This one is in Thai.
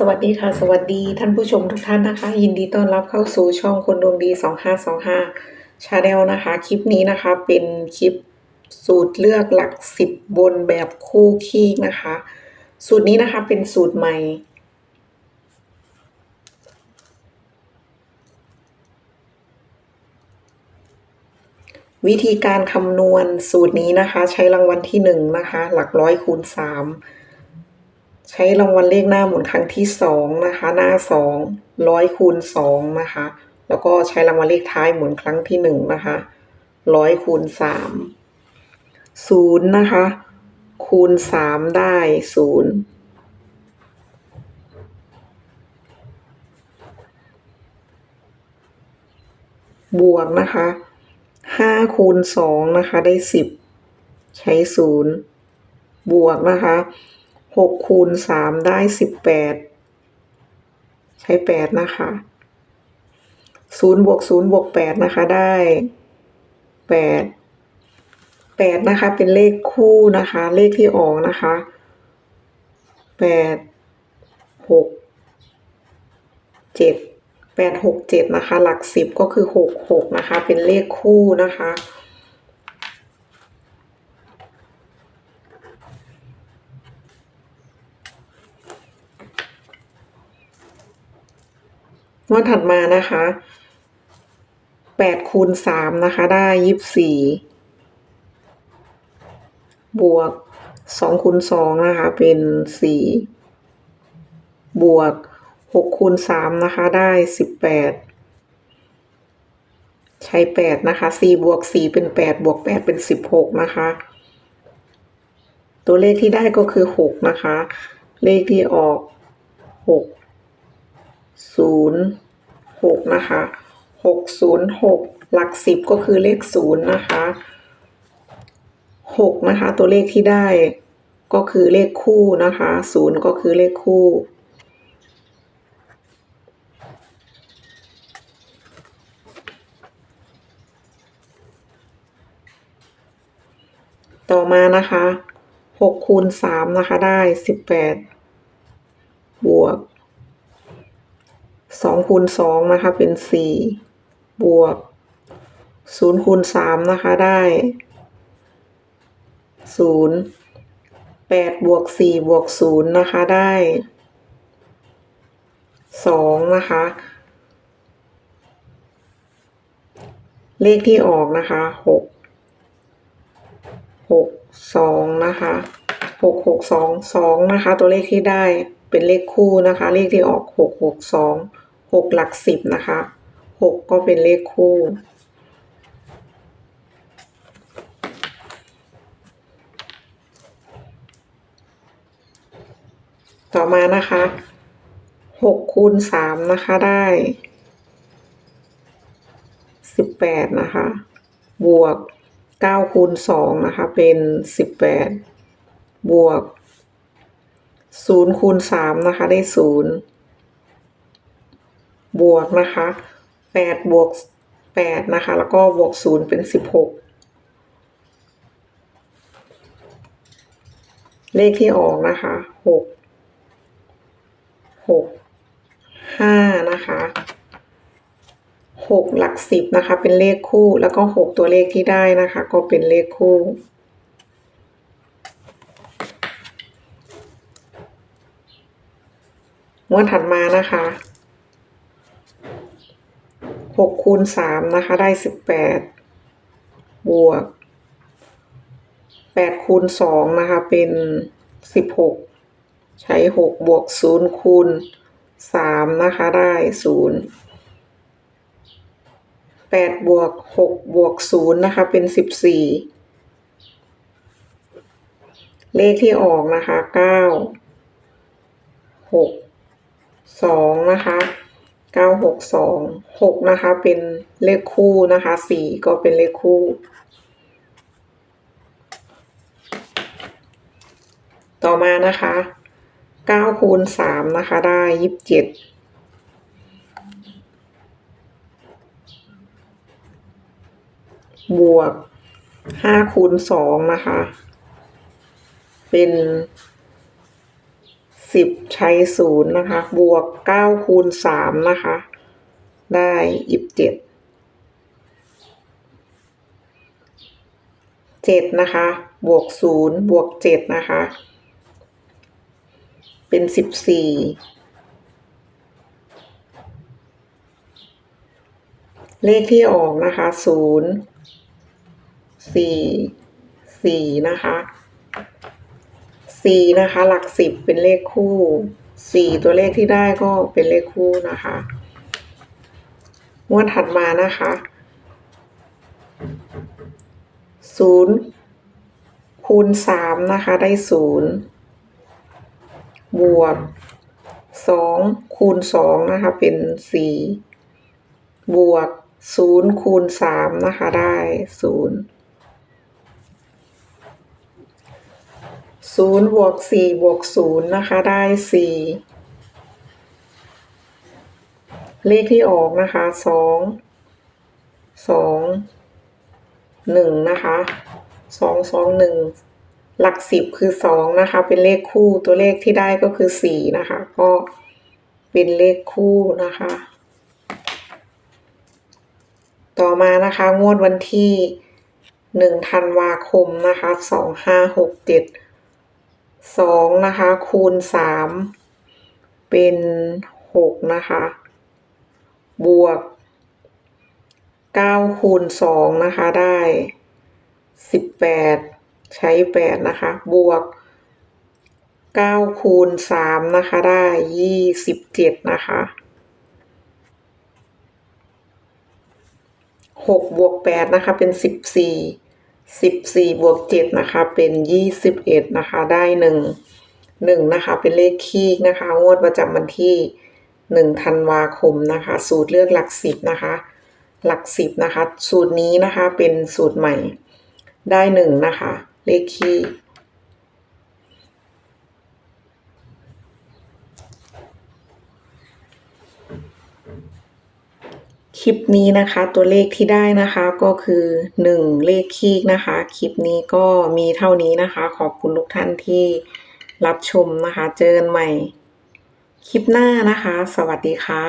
สวัสดีค่ะ สวัสดีท่านผู้ชมทุกท่านนะคะ ยินดีต้อนรับเข้าสู่ช่องคนดวงดี 2525ชาแนลนะคะ คลิปนี้นะคะเป็นคลิปสูตรเลือกหลักสิบบนแบบคู่คีกนะคะ สูตรนี้นะคะเป็นสูตรใหม่ วิธีการคำนวณสูตรนี้นะคะ ใช้รางวัลที่หนึ่งนะคะ หลักร้อยคูณสาม ช้รางวัลเลขหน้าหมุนครั้งที่สองนะคะ หน้าสองร้อยคูณสองนะคะ แล้วก็ใช้รางวัลเลขท้ายหมุนครั้งที่หนึ่งนะคะร้อยคูณสามศูนย์นะคะ คูณสามได้ศูนย์บวกนะคะห้าคูณสองนะคะได้สิบใช้ศูนย์บวกนะคะ หกคูณสามได้สิบแปดใช้แปดนะคะศูนย์บวกศูนย์บวกแปดนะคะได้แปดแปดนะคะเป็นเลขคู่นะคะ เลขที่ออกนะคะแปดหกเจ็ดแปดหกเจ็ดนะคะ หลักสิบก็คือหกหกนะคะ เป็นเลขคู่นะคะ งวดถัดมานะคะแปดคูณสามนะคะ ได้ยี่สี่บวกสองคูณสองนะคะ เป็นสี่บวกหกคูณสามนะคะ ได้สิบแปดใช้แปดนะคะสี่บวกสี่เป็นแปดบวกแปดเป็นสิบหกนะคะ ตัวเลขที่ได้ก็คือหกนะคะ เลขที่ออกหก ศูนย์หกนะคะหกศูนย์หกหลักสิบก็คือเลขศูนย์นะคะหกนะคะ ตัวเลขที่ได้ก็คือเลขคู่นะคะศูนย์ก็คือเลขคู่ต่อมานะคะ 6 คูณ 3 นะคะ ได้ 18 องคูณสองนะคะเป็นสี่บวกศูนย์คูณสามนะคะได้ศูนย์แปดบวกสี่บวกศูนย์นะคะได้สองนะคะ เลขที่ออกนะคะหกหกสองนะคะหกหกสองสองนะคะ ตัวเลขที่ได้เป็นเลขคู่นะคะ เลขที่ออกหกหกสอง หกหลักสิบนะคะหกก็เป็นเลขคู่ ต่อมานะคะหกคูณสามนะคะได้สิบแปดนะคะ บวกเก้าคูณสองนะคะ เป็นสิบแปดบวกศูนย์คูณสามนะคะ ได้ศูนย์ บวกนะคะแปดบวกแปดนะคะ แล้วก็บวกศูนย์เป็นสิบหกเลขที่ออกนะคะหกหกห้านะคะหกหลักสิบนะคะ เป็นเลขคู่แล้วก็หกตัวเลขที่ได้นะคะ ก็เป็นเลขคู่งวดถัดมานะคะ หกคูณสามนะคะ ได้สิบแปดบวกแปดคูณสองนะคะ เป็นสิบหกใช้หกบวกศูนย์คูณสามนะคะ ได้ศูนย์แปดบวกหกบวกศูนย์นะคะ เป็นสิบสี่เลขที่ออกนะคะเก้าหกสองนะคะ เก้าหกสองหกนะคะ เป็นเลขคู่นะคะสี่ก็เป็นเลขคู่ ต่อมานะคะเก้าคูณสามนะคะ ได้ยี่สิบเจ็ดบวกห้าคูณสองนะคะ เป็น สิบใช้ศูนย์นะคะ บวกเก้าคูณสามนะคะ ได้ยิบเจ็ดเจ็ดนะคะ บวกศูนย์บวกเจ็ดนะคะ เป็นสิบสี่เลขที่ออกนะคะศูนย์สี่สี่นะคะ นะคะ หลักสิบเป็นเลขคู่สี่ตัวเลขที่ได้ก็เป็นเลขคู่นะคะงวดถัดมานะคะศูนย์คูณสามนะคะ ได้ศูนย์บวกสองคูณสองนะคะ เป็นสี่บวกศูนย์คูณสามนะคะ ได้ศูนย์ ศูนย์บวกสี่บวกศูนย์นะคะได้สี่เลขที่ออกนะคะสองสองหนึ่งนะคะสองสองหนึ่งหลักสิบคือสองนะคะ เป็นเลขคู่ตัวเลขที่ได้ก็คือสี่นะคะ ก็เป็นเลขคู่นะคะ ต่อมานะคะงวดวันที่หนึ่งธันวาคมนะคะสองห้าหกเจ็ด สองนะคะคูณสามเป็นหกนะคะ บวกเก้าคูณสองนะคะได้สิบแปดใช้แปดนะคะ บวกเก้าคูณสามนะคะได้ยี่สิบเจ็ดนะคะหกบวกแปดนะคะเป็นสิบสี่ สิบสี่บวกเจ็ดนะคะเป็นยี่สิบเอ็ดนะคะได้หนึ่งหนึ่งนะคะเป็นเลขคี่นะคะงวดประจำวันที่หนึ่งธันวาคมนะคะ สูตรเลือกหลักสิบนะคะ หลักสิบนะคะ สูตรนี้นะคะเป็นสูตรใหม่ได้หนึ่งนะคะ เลขคี่ ลิปนี้นะคะตัวเลขที่ได้นะคะก็คือ 1 เลขคีกนะคะ คลิปนี้ก็มีเท่านี้นะคะ ขอบคุณทุกท่านที่รับชมนะคะ เจอกันใหม่ คลิปหน้านะคะ สวัสดีค่ะ